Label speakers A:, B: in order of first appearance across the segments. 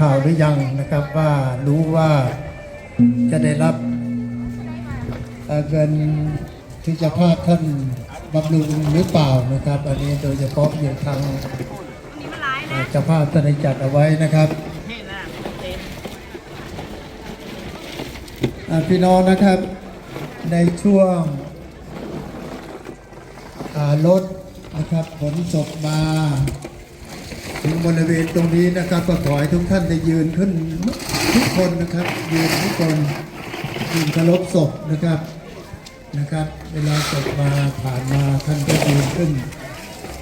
A: ข่าวหรือยังนะครับว่ารู้ว่าจะได้รับเอเงินที่จะพาท่านบำรุงหรือเปล่านะครับ อันนี้โดยเฉพาะอย่างเอ่อเจ้าภาพท่านได้จัดเอาไว้นะครับพี่น้องนะครับในช่วงอ่ารถ นะครับขนศพมาถึงบริเวณตรงนี้นะครับก็ขอให้ทุกท่านได้ยืนขึ้นทุกคนนะครับ ยืนทุกคนยืนเคารพศพนะครับนะครับ เวลาศพมาผ่านมาท่านก็ยืนขึ้น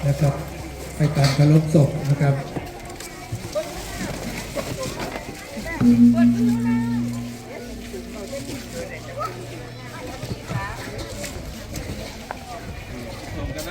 A: นะครับไปการเคารพศพนะครับ
B: ผมกับน้ำ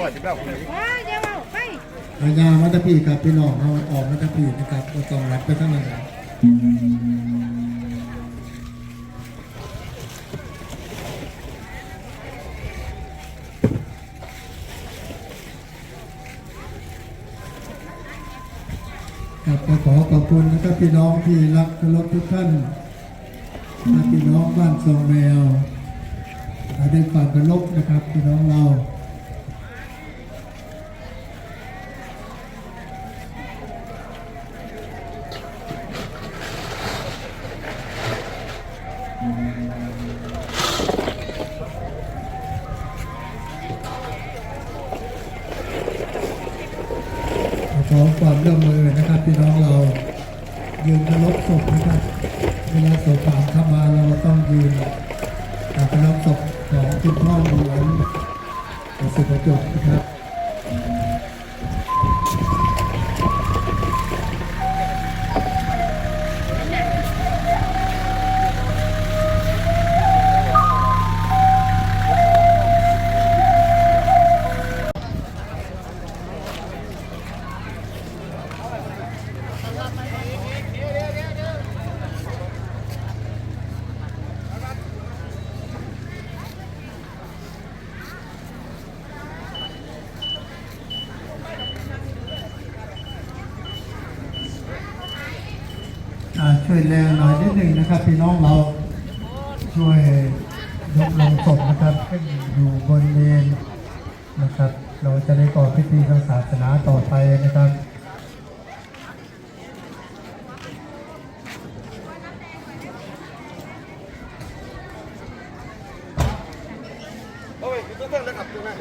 B: ก่อนจะแบบนี้
A: อาญามัตพีครับพี่น้องเอาออกมัตพีนะครับก็ต้องรับไปทั้งนั้นครับก็ขอขอบคุณนะครับพี่น้องที่รักเคารพทุกท่านและพี่น้องบ้านทรงแมวได้ความเคารพนะครับพี่น้องเรา ขอความร่วมมือนะครับพี่น้องเรา ยืนเคารพศพนะครับเวลาศพผ่านเข้ามาเราต้องยืนเคารพศพของคุณพ่อหลวงสุภจบนะครับ ช่วยแรงหน่อยนิดหนึ่งนะครับ พี่น้องเราช่วยยกลงศพนะครับขึ้นอยู่บนเมนนะครับ เราจะได้ก่อพิธีทางศาสนาต่อไปนะครับ
B: โอ้ยมีตัวเพิ่มนะครับตัวนั้น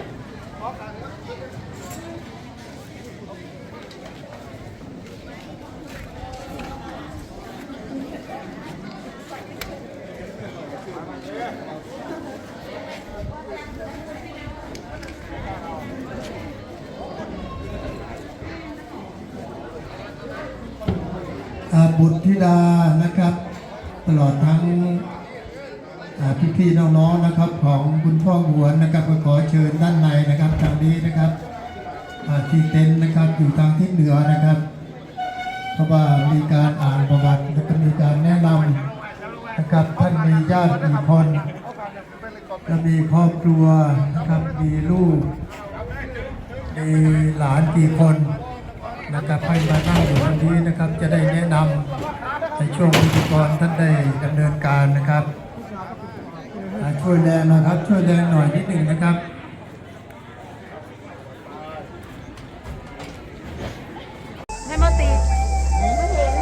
A: บุตรธิดานะครับ ตลอดทั้งอ่พี่ๆน้องๆนะครับ ของคุณพ่อหวนนะครับก็ขอเชิญด้านในนะครับทางนี้นะครับที่เต็นท์นะครับอยู่ทางทิศเหนือนะครับเพราะว่ามีการอ่านประวัติและก็มีการแนะนำนะครับท่านมีญาติกี่คนและมีครอบครัวนะครับมีลูกมีหลานกี่คน นะครับให้มานั่งอยู่ตรงนี้นะครับจะได้แนะนำในช่วงพิธีกรท่านได้ดำเนินการนะครับอ่าช่วยแรงหนะครับ ช่วยแรงหน่อยนิดหนึ่งนะครับ
C: ให้มาติไม่เห็น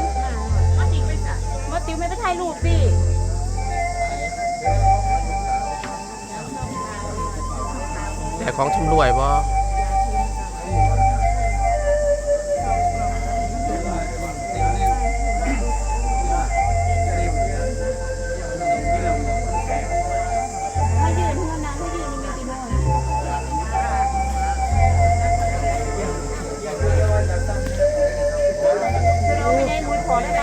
C: มาติไปจ้ะมาติไม่ไปถ่ายรูปสิ
D: แต่ของชำรวยบ่